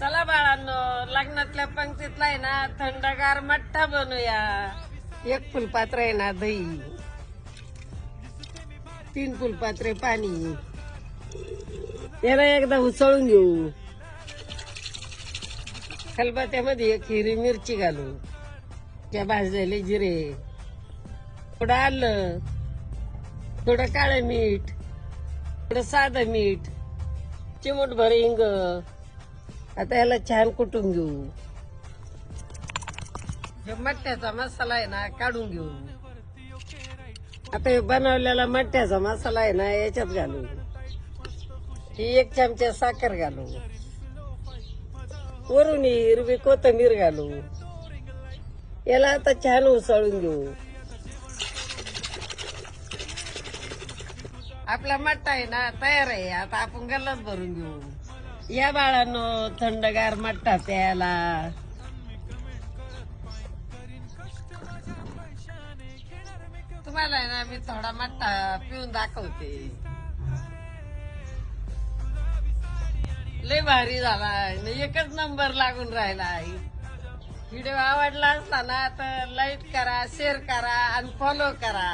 चला बाळांनो लग्नातल्या पंक्तीतला आहे ना थंडगार मठ्ठा बनूया एक फुलपात्र आहे ना दही. तीन फुलपात्रे पाणी. याला एकदा उसळून घेऊ. खलबत्यामध्ये एक हिरवी मिरची घालू त्या भाजलेले जिरे. थोडं आलं. थोडं काळं मीठ. थोडं साधं मीठ. चिमूटभर हिंग. आता याला छान कुटून घेऊ. हे मठ्ठ्याचा मसाला आहे ना काढून घेऊ. आता हे बनवलेला मठ्ठ्याचा मसाला आहे ना याच्यात घालू. ही एक चमचा साखर घालू. वरून हिरवी कोथिंबीर घालू. याला आता छान उसळून घेऊ. आपला मट्टा आहे ना तयार आहे. आता आपण गल्लाच भरून घेऊ. या बाळांनो थंडगार मट्टा प्यायला. तुम्हाला आहे ना मी थोडा मट्टा पिऊन दाखवते. लय भारी झाला एकच नंबर लागून राहिला व्हिडिओ आवडला असला ना तर लाईक करा शेअर करा आणि फॉलो करा.